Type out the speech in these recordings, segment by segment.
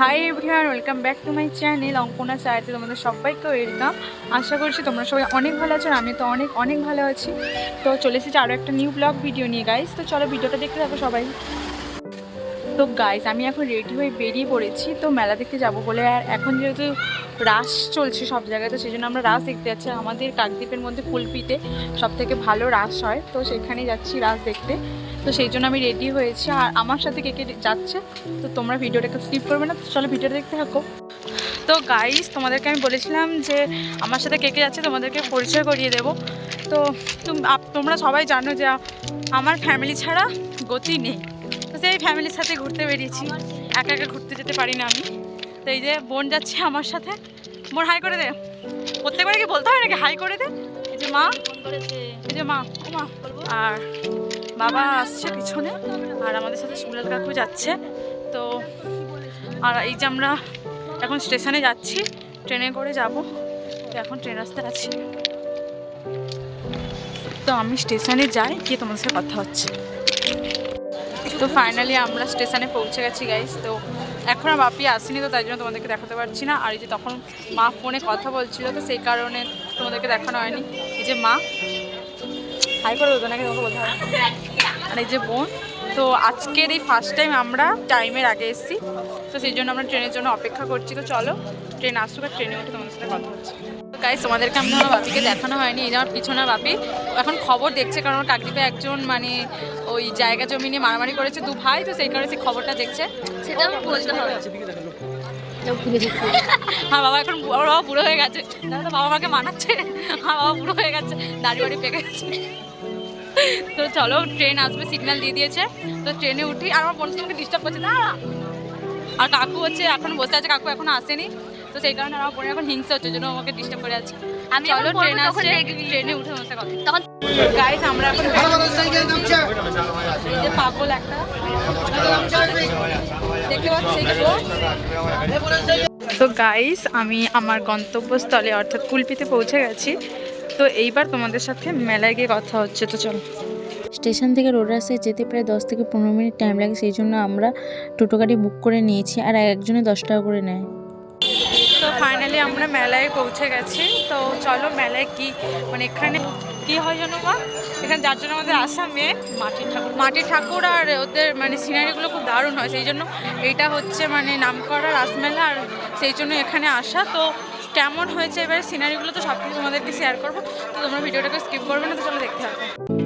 Hi everyone welcome back to my channel Ankana চায়তে তোমাদের সবাইকে welcome আশা করছি তোমরা সবাই অনেক ভালো আছো আমি তো অনেক অনেক ভালো আছি। তো চলে এসেছি আরও একটা নিউ ব্লগ ভিডিও নিয়ে গাইস তো চলো ভিডিওটা দেখতে থাকো সবাই। তো গাইস আমি এখন রেডি হয়ে বেরিয়ে পড়েছি, তো মেলা দেখতে যাব বলে। আর এখন যেহেতু রাস চলছে সব জায়গায়, তো সেই জন্য আমরা রাস দেখতে যাচ্ছি। আমাদের কাকদ্বীপের মধ্যে ফুলপিতে সব থেকে ভালো রাস হয়, তো সেখানেই যাচ্ছি রাস দেখতে। তো সেই জন্য আমি রেডি হয়েছি। আর আমার সাথে কে কে যাচ্ছে, তো তোমরা ভিডিওটাকে স্কিপ করবে না, তো চলো ভিডিওটা দেখতে থাকো। তো গাইস তোমাদেরকে আমি বলেছিলাম যে আমার সাথে কে কে যাচ্ছে, তোমাদেরকে পরিচয় করিয়ে দেবো। তো তোমরা সবাই জানো যে আমার ফ্যামিলি ছাড়া গতি নেই। তো সেই ফ্যামিলির সাথে ঘুরতে বেরিয়েছি। একা একা ঘুরতে যেতে পারি না আমি। তো এই যে বোন যাচ্ছে আমার সাথে। বোন হাই করে দে। প্রত্যেকবার কি বলতে হয় নাকি? হাই করে দে। এই যে মা। এই যে মা। মা। আর বাবা আসছে পিছনে, আর আমাদের সাথে সুলাল কাকু যাচ্ছে। তো আর এই যে আমরা এখন স্টেশনে যাচ্ছি, ট্রেনে করে যাব। তো এখন ট্রেন আসতে আছি। তো আমি স্টেশনে যাই, গিয়ে তোমার সাথে কথা হচ্ছে। তো ফাইনালি আমরা স্টেশনে পৌঁছে গেছি গাইস তো এখন আর বাপি আসেনি তো, তাই জন্য তোমাদেরকে দেখাতে পারছি না। আর এই যে তখন মা ফোনে কথা বলছিল, তো সেই কারণে তোমাদেরকে দেখানো হয়নি। এই যে মা, হাই করে দেবো নাকি তোমাকে বলতে আর এই যে বোন, তো আজকের এই ফার্স্ট টাইম আমরা টাইমের আগে এসেছি, তো সেই জন্য আমরা ট্রেনের জন্য অপেক্ষা করছি। তো চলো, ট্রেন আসুক আর ট্রেনে উঠে তোমাদের সাথে কথা হচ্ছে। গাইজ তোমাদেরকে আমি আমার বাপিকে দেখানো হয়নি, এই যে আমার পিছনে বাপি। এখন খবর দেখছে, কারণ কাকদ্বীপে একজন মানে ওই জায়গা জমি নিয়ে মারামারি করেছে দু ভাই তো সেই কারণে সেই খবরটা দেখছে। সেটাও বলতে হবে। আমার বাবা এখন আমার বাবা বুড়ো হয়ে গেছে। দাদা বাবা মাকে মানাচ্ছে। আমার বাবা বুড়ো হয়ে গেছে। দাড়ি বাড়ি পেকে গেছে। তো চলো ট্রেন আসবে সিগন্যাল দিয়ে দিয়েছে। তো ট্রেনে উঠি আর আমার বোন আমাকে ডিস্টার্ব করছে। না আর কাকু হচ্ছে এখন বসে আছে কাকু এখন আসেনি। তো সেই কারণে আমার বোনের এখন হিংসা হচ্ছে জন্য আমাকে ডিস্টার্ব করে আছে। আমি চলো ট্রেন আসছে। ট্রেনে উঠে বসে কথা। তখন গাইস আমরা এখন যে পাগল একটা। দেখতে পাচ্ছি। তো গাইস আমি আমার গন্তব্যস্থলে অর্থাৎ কুলপিতে পৌঁছে গেছি। তো এইবার তোমাদের সাথে মেলায় গিয়ে কথা হচ্ছে তো চলো। স্টেশন থেকে রোড রাস্তায় যেতে প্রায় দশ থেকে পনেরো মিনিট টাইম লাগে সেই জন্য আমরা টোটো গাড়ি বুক করে নিয়েছি আর একজনে দশ টাকা করে নেয়। ফাইনালি আমরা মেলায় পৌঁছে গেছি। তো চলো মেলায় কি মানে এখানে কি হয় জানো মা? এখানে যার জন্য আমাদের আসা মেন মাটির ঠাকুর। মাটির ঠাকুর আর ওদের মানে সিনারিগুলো খুব দারুণ হয়। সেই জন্য এইটা হচ্ছে মানে নামকরা রাসমেলা আর সেই জন্য এখানে আসা। তো কেমন হয়েছে এবার সিনারিগুলো তো সব কিছু তোমাদেরকে শেয়ার করব। তো তোমরা ভিডিওটাকে স্কিপ করবে না তো চলো দেখতে হবে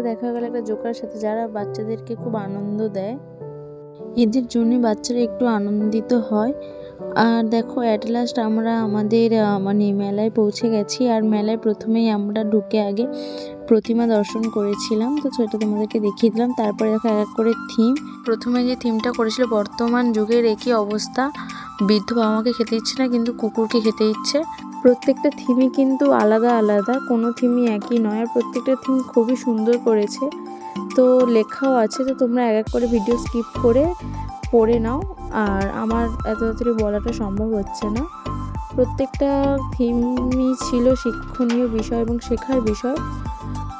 রাস্তায় দেখা গেল একটা জোকার সাথে, যারা বাচ্চাদেরকে খুব আনন্দ দেয়। এদের জন্য বাচ্চারা একটু আনন্দিত হয়। আর দেখো অ্যাট লাস্ট আমরা আমাদের মানে মেলায় পৌঁছে গেছি। আর মেলায় প্রথমেই আমরা ঢুকে আগে প্রতিমা দর্শন করেছিলাম। তো সেটা তোমাদেরকে দেখিয়ে দিলাম। তারপরে দেখো, এক এক করে থিম প্রথমে যে থিমটা করেছিল, বর্তমান যুগের একই অবস্থা। বৃদ্ধ বাবা মাকে খেতে ইচ্ছে না, কিন্তু কুকুরকে খেতে ইচ্ছে প্রত্যেকটা থিমই কিন্তু আলাদা আলাদা, কোনো থিমই একই নয় আর প্রত্যেকটা থিম খুবই সুন্দর করেছে। তো লেখাও আছে, তো তোমরা এক এক করে ভিডিও স্কিপ করে পড়ে নাও। আর আমার এত তাড়াতাড়ি বলাটা সম্ভব হচ্ছে না। প্রত্যেকটা থিমই ছিল শিক্ষণীয় বিষয় এবং শেখার বিষয়।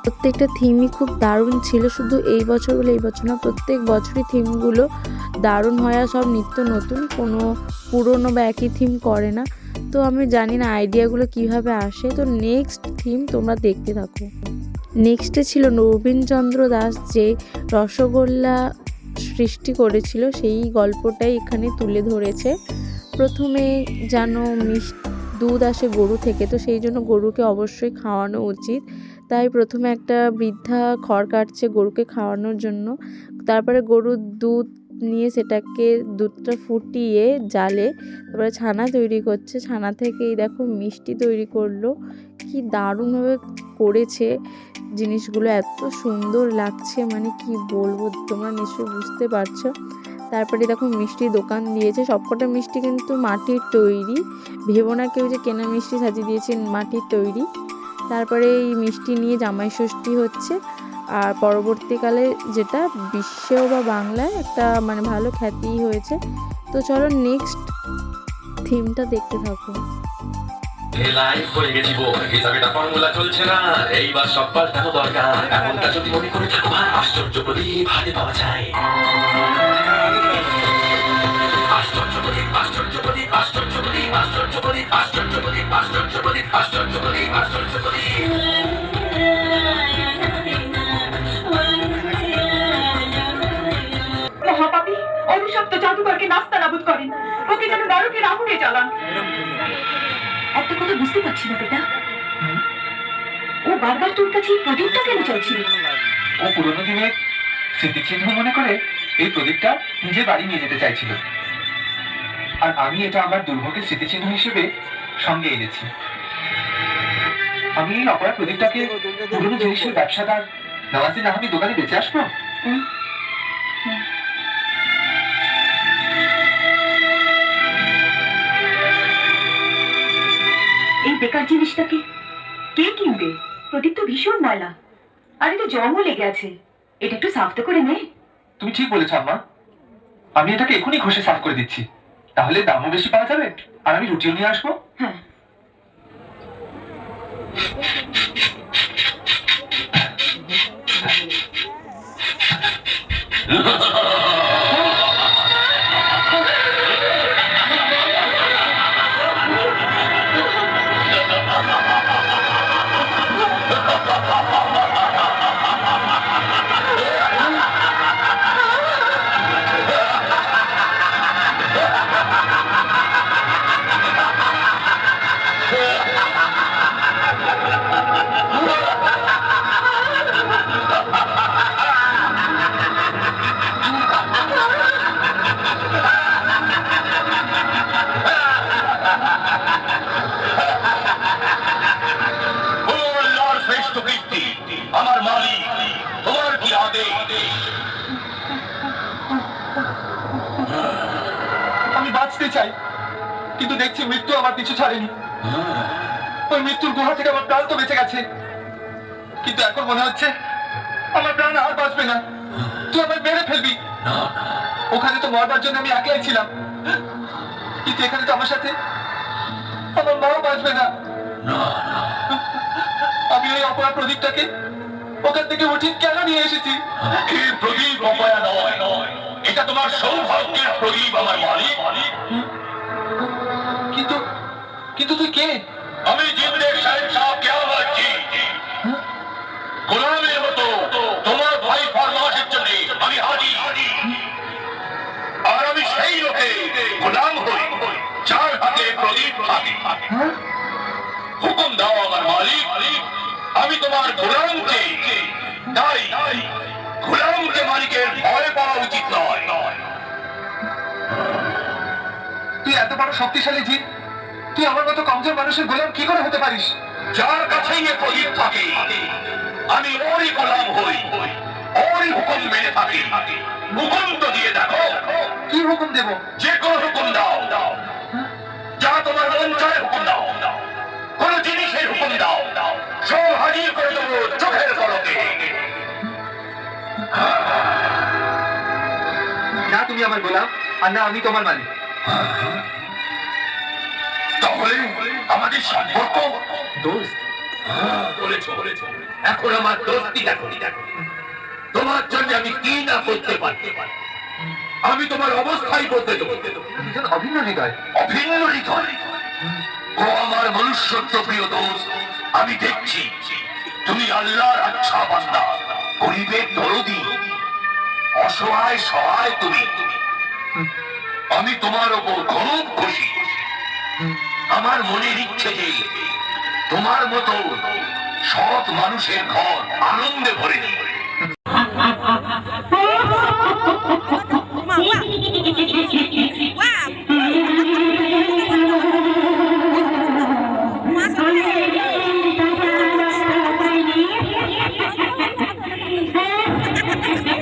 প্রত্যেকটা থিমই খুব দারুণ ছিল, শুধু এই বছর বলে এই বছর না, প্রত্যেক বছরই থিমগুলো দারুণ হয় আর সব নিত্য নতুন, কোনো পুরনো বা একই থিম করে না। তো আমি জানি না আইডিয়াগুলো কীভাবে আসে। তো নেক্সট থিম তোমরা দেখতে থাকো। নেক্সটে ছিল নবীনচন্দ্র দাস যে রসগোল্লা সৃষ্টি করেছিল, সেই গল্পটাই এখানে তুলে ধরেছে। প্রথমে যেন মিষ দুধ আসে গরু থেকে, তো সেই জন্য গরুকে অবশ্যই খাওয়ানো উচিত। তাই প্রথমে একটা বৃদ্ধা খড় কাটছে গরুকে খাওয়ানোর জন্য। তারপরে গরুর দুধ নিয়ে সেটাকে দুধটা ফুটিয়ে জালে তারপরে ছানা তৈরি করছে। ছানা থেকেই দেখো মিষ্টি তৈরি করল। কি দারুণভাবে করেছে জিনিসগুলো। এত সুন্দর লাগছে। মানে কি বলব, তোমরা নিশ্চয়ই বুঝতে পারছ। তারপরে দেখো মিষ্টি দোকান দিয়েছে। সবকটা মিষ্টি কিন্তু মাটির তৈরি। ভেবো না কেউ যে কেনা মিষ্টি সাজিয়ে দিয়েছে মাটির তৈরি। তারপরে এই মিষ্টি নিয়ে জামাই ষষ্ঠী হচ্ছে। আর পরবর্তীকালে যেটা বিশ্বেও বা বাংলায় একটা মানে ভালো খ্যাতি হয়েছে। তো চলো নেক্সট থিমটা দেখতে থাকো। আশ্চর্য প্রদীপ আশ্চর্য প্রদীপ আশ্চর্য প্রদীপ আশ্চর্য প্রদীপ আশ্চর্য প্রদীপ আশ্চর্য প্রদীপ আশ্চর্য প্রদীপ অভিশপ্ত জাদুকরকে নাস্তা নাবুদ করেন ওকে যেন নরকের আগুনে জ্বালান। একটা কথা বুঝতে পারছি না বেটা। ও বারবার তোর কাছে এই প্রদীপটা কেন চাইছিল ও পুরোনো দিনের স্মৃতিচিহ্ন মনে করে এই প্রদীপটা নিজের বাড়ি নিয়ে যেতে চাইছিল। আর আমি এটা আমার দুর্ভোগের স্মৃতিচিহ্ন হিসেবে সঙ্গে এনেছি। আমি এই অপরাধ প্রদীপটাকে পুরোনো জিনিসের ব্যবসাদার নওয়াজুদ্দিন আহমেদ দোকানে বেঁচে আসব? এই বেকার জিনিসটাকে। কে কিনবে? প্রদীপ তো ভীষণ ময়লা আর এটা জঙ্গল লেগে আছে। এটা একটু সাফ তো করে নে। তুমি ঠিক বলেছ আম্মা। আমি এটাকে এখনই ঘষে সাফ করে দিচ্ছি। তাহলে দামও বেশি পাওয়া যাবে আর আমি রুটিও নিয়ে আসব। হ্যাঁ। ও বাঁচতে চাই কিন্তু দেখছি মৃত্যু আমার পিছু ছাড়েনি। ওই মৃত্যুর গুহা থেকে আমার প্রাণ তো বেঁচে গেছে। কিন্তু এখন মনে হচ্ছে আমার প্রাণ আর বাঁচবে না। তুই আমায় মেরে ফেলবি। ওখানে তো মরবার জন্য আমি একলাই ছিলাম। কিন্তু এখানে তো আমার সাথে আমার মাও বাঁচবে না। আমি ওই অপরাধ প্রদীপটাকে ওখান থেকে উঠিয়ে কেন নিয়ে এসেছি? প্রদীপ অপয়া নয়। এটা তোমার সৌভাগ্যের প্রদীপ আমার মালিক। কিন্তু কিন্তু তুই কে? আমি জিন্দের সাহেব সাহেব কেমন গোলামের মতো তোমার ভাই ফরমাসের জন্য আমি হাজি। আর আমি সেই লোকে গোলাম হই যার হাতে প্রদীপ থাকে। হ্যাঁ? হুকুম দাও আমার মালিক আমি তোমার গোলামকে তাই গোলামকে মালিকের ভয় পাওয়া উচিত নয়। তুই এত বড় শক্তিশালী জিন তুই আমার মতো কমজোর মানুষের গোলাম কি করে হতে পারিস? যার কাছেই এ প্রদীপ থাকে আমি ওরই গোলাম হই ওরই হুকুম মেনে থাকি। হুকুম তো দিয়ে দেখো। কি হুকুম দেব? যে কোনো হুকুম দাও। যা তোমার মন চায় হুকুম দাও। কোন জিনিসের হুকুম দাও। সব হাজির করে দেবো চোখের আমার গোলাম আর না আমি তোমার মালিক। তাহলে আমাদের সম্পর্ক? দোস্ত। এখন আমার দোস্তি দেখো। তোমার জন্য আমি কি না করতে পারতে পারি? আমি তোমার অবস্থাই বলতে দেবো। অভিন্ন হৃদয়। অভিন্ন হৃদয়? ও আমার মনুষ্যত্ব প্রিয় দোষ আমি দেখছি তুমি আল্লাহর আচ্ছা অসহায় সহায় তুমি। আমি তোমার ওপর খুব খুশি। আমার মনের ইচ্ছে যে তোমার মতো সৎ মানুষের ঘর আনন্দে ভরে Thank you.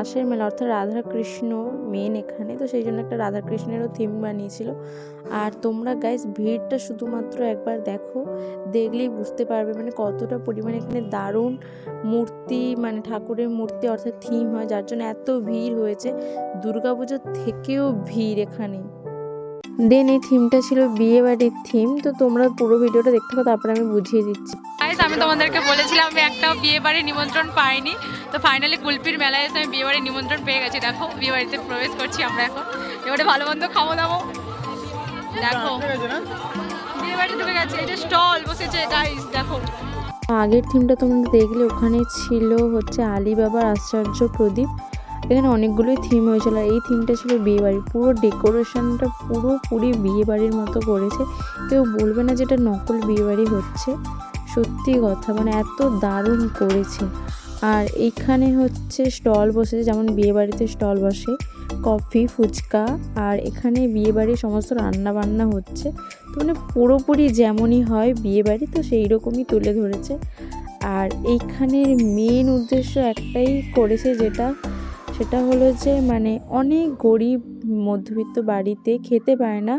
রাসের মেলা, অর্থাৎ রাধা কৃষ্ণ মেন এখানে। তো সেই জন্য একটা রাধা কৃষ্ণেরও থিম বানিয়েছিল। আর তোমরা গাইস ভিড়টা শুধুমাত্র একবার দেখো, দেখলেই বুঝতে পারবে মানে কতটা পরিমাণে এখানে দারুণ মূর্তি মানে ঠাকুরের মূর্তি অর্থাৎ থিম হয়, যার জন্য এত ভিড় হয়েছে। দুর্গাপুজোর থেকেও ভিড় এখানে। দেন এই থিমটা ছিল বিয়ে বাড়ির থিম তো তোমরা পুরো ভিডিওটা দেখতে থাকো তারপরে আমি বুঝিয়ে দিচ্ছি। আমি তোমাদেরকে বলেছিলাম আমি একটা বিয়ে বাড়ির নিমন্ত্রণ পাইনি। তো ফাইনালি কুলপির মেলায় এসে আমি বিয়ে বাড়ির নিমন্ত্রণ পেয়ে গেছি। দেখো বিয়ে বাড়িতে প্রবেশ করছি আমরা এখন। এবারে ভালো মন্দ খাব দাবো। দেখো। বিয়ে বাড়ি ঢুকে গেছে যে স্টল বসেছে গাইস দেখো। আগের থিমটা তোমরা দেখলে ওখানে ছিল হচ্ছে আলিবাবার আশ্চর্য প্রদীপ। এখানে অনেকগুলোই থিম হয়েছিল আর এই থিমটা ছিল বিয়ে বাড়ি পুরো ডেকোরেশনটা পুরোপুরি বিয়ে বাড়ির মতো করেছে। কেউ বলবে না যেটা নকল বিয়েবাড়ি হচ্ছে। সত্যি কথা মানে এত দারুণ করেছে। আর এইখানে হচ্ছে স্টল বসেছে, যেমন বিয়েবাড়িতে স্টল বসে, কফি, ফুচকা, আর এখানে বিয়ে বাড়ির সমস্ত রান্না বান্না হচ্ছে। তো মানে পুরোপুরি যেমনই হয় বিয়েবাড়ি, তো সেই রকমই তুলে ধরেছে। আর এইখানের মেন উদ্দেশ্য একটাই করেছে যেটা সেটা হলো যে মানে অনেক গরিব মধ্যবিত্ত বাড়িতে খেতে পায় না,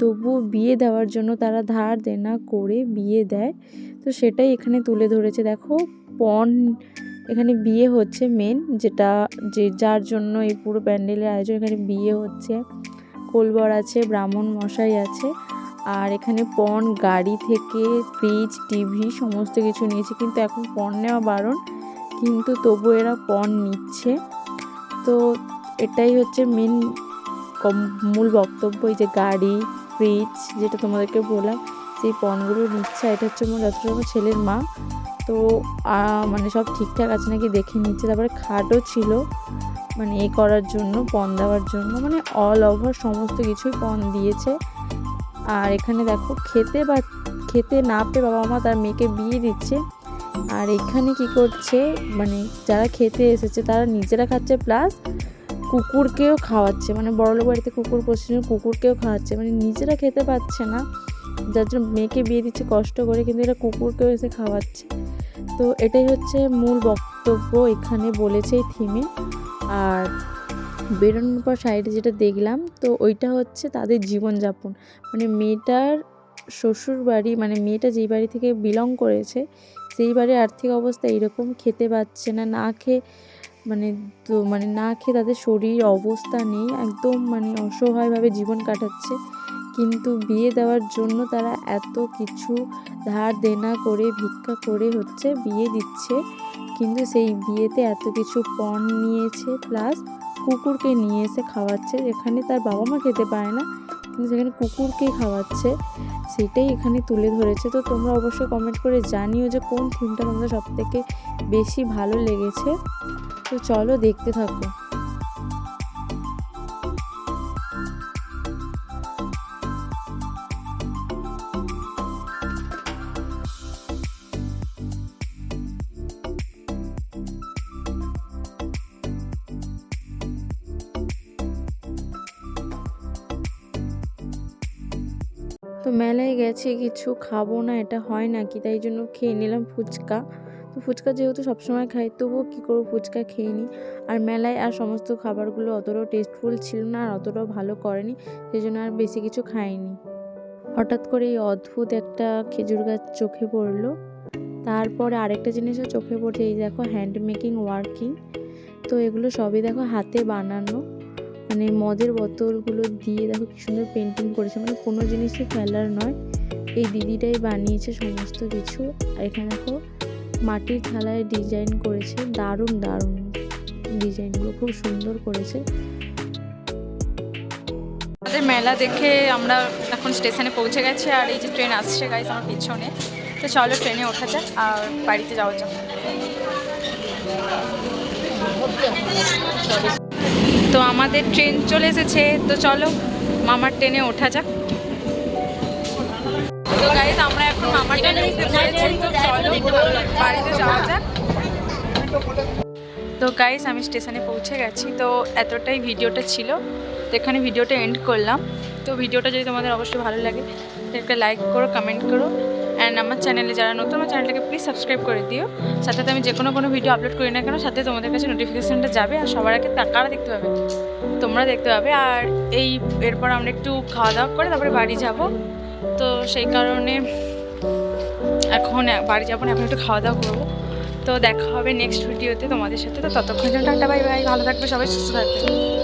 তবুও বিয়ে দেওয়ার জন্য তারা ধার দেনা করে বিয়ে দেয়। তো সেটাই এখানে তুলে ধরেছে। দেখো, পণ এখানে বিয়ে হচ্ছে মেন যেটা যে, যার জন্য এই পুরো প্যান্ডেলের আয়োজন এখানে বিয়ে হচ্ছে। কোলবর আছে, ব্রাহ্মণ মশাই আছে, আর এখানে পণ, গাড়ি থেকে ফ্রিজ টিভি সমস্ত কিছু নিয়েছে। কিন্তু এখন পণ নেওয়া বারণ, কিন্তু তবু এরা পণ নিচ্ছে। তো এটাই হচ্ছে মেন কম, মূল বক্তব্য, এই যে গাড়ি ফ্রিজ যেটা তোমাদেরকে বললাম, সেই পণগুলো নিচ্ছে এটা হচ্ছে আমার যতটা আমার ছেলের মা, তো মানে সব ঠিকঠাক আছে নাকি দেখে নিচ্ছে, তারপরে খাটও ছিল মানে এ করার জন্য, পণ দেওয়ার জন্য মানে অল ওভার সমস্ত কিছুই পণ দিয়েছে, আর এখানে দেখো, খেতে বা, খেতে না পেয়ে বাবা মা তার মেয়েকে বিয়ে দিচ্ছে আর এখানে কি করছে মানে যারা খেতে এসেছে তারা নিজেরা খাচ্ছে প্লাস কুকুরকেও খাওয়াচ্ছে। মানে বড়লোক বাড়িতে কুকুর পোষে কুকুরকেও খাওয়াচ্ছে। মানে নিজেরা খেতে পাচ্ছে না। যার জন্য মেয়েকে বিয়ে দিচ্ছে কষ্ট করে, কিন্তু এরা কুকুরকেও এসে খাওয়াচ্ছে। তো এটাই হচ্ছে মূল বক্তব্য এখানে বলেছে এই থিমে। আর বেরোনোর পর সাইডে যেটা দেখলাম, তো ওইটা হচ্ছে তাদের জীবনযাপন। মানে মেয়েটার শ্বশুর বাড়ি মানে মেয়েটা যেই বাড়ি থেকে বিলং করেছে সেই বাড়ির আর্থিক অবস্থা এরকম খেতে পাচ্ছে না না খেয়ে মানে তো মানে না খেয়ে তাদের শরীর অবস্থা নেই, একদম মানে অসহায়ভাবে জীবন কাটাচ্ছে। কিন্তু বিয়ে দেওয়ার জন্য তারা এত কিছু ধার দেনা করে, ভিক্ষা করে হচ্ছে বিয়ে দিচ্ছে। কিন্তু সেই বিয়েতে এত কিছু পণ নিয়েছে, প্লাস কুকুরকে নিয়ে এসে খাওয়াচ্ছে এখানে তার বাবা মা খেতে পারে না। সেখানে কুকুরকে খাওয়াচ্ছে, সেটাই এখানে তুলে ধরেছে। তো তোমরা অবশ্যই কমেন্ট করে জানিও যে কোন থিমটা তোমাদের সবথেকে বেশি ভালো লেগেছে। তো চলো দেখতে থাকো। মেলায় কিছু খাব না, এটা হয় নাকি? তাই জন্য খেয়ে নিলাম ফুচকা। তো ফুচকা যেহেতু সবসময় খাই, তবুও কী করব, ফুচকা খেয়ে নিই আর মেলায় আর সমস্ত খাবারগুলো অতটাও টেস্টফুল ছিল না, আর অতটাও ভালো করেনি, সেই জন্য আর বেশি কিছু খাইনি। হঠাৎ করে এই অদ্ভুত একটা খেজুর গাছ চোখে পড়ল। তারপরে আরেকটা জিনিসও চোখে পড়ছে, এই দেখো হ্যান্ড মেকিং ওয়ার্কিং তো এগুলো সবই দেখো হাতে বানানো। মানে মদের বোতলগুলো দিয়ে দেখো কি সুন্দর পেন্টিং করেছে মানে কোনো জিনিসই ফেলার নয়। এই দিদিটাই বানিয়েছে সমস্ত কিছু। আর এখানে দেখো, মাটির থালায় ডিজাইন করেছে, দারুণ দারুণ ডিজাইনগুলো খুব সুন্দর করেছে। আমাদের মেলা দেখে আমরা এখন স্টেশনে পৌঁছে গেছি, আর এই যে ট্রেন আসছে গাইস আমার পিছনে। তো চলো ট্রেনে ওঠা যাক, আর বাড়িতে যাওয়া যাক তো আমাদের ট্রেন চলে এসেছে, তো চলো মামার ট্রেনে ওঠা যাক। তো গাইস আমরা এখন বাড়িতে যাওয়া তো গাইস আমি স্টেশনে পৌঁছে গেছি। তো এতটাই ভিডিওটা ছিল। তো এখানে ভিডিওটা এন্ড করলাম। তো ভিডিওটা যদি তোমাদের অবশ্যই ভালো লাগে একটা লাইক করো কমেন্ট করো। অ্যান্ড আমার চ্যানেলে যারা নতুন, আমার চ্যানেলটাকে প্লিজ সাবস্ক্রাইব করে দিও। সাথে আমি যে কোনো কোনো ভিডিও আপলোড করি না কেন, সাথে তোমাদের কাছে নোটিফিকেশানটা যাবে। আর সবার আগে কারা দেখতে পাবে। তোমরা দেখতে পাবে। আর এই, এরপর আমরা একটু খাওয়া দাওয়া করে তারপরে বাড়ি যাব। তো সেই কারণে এখন বাড়ি যাব না, এখন একটু খাওয়া দাওয়া করব। তো দেখা হবে নেক্সট ভিডিওতে তোমাদের সাথে। তো ততক্ষণ জন্য টাটা বাই বাই ভালো থাকবে সবাই, সুস্থ থাকবে।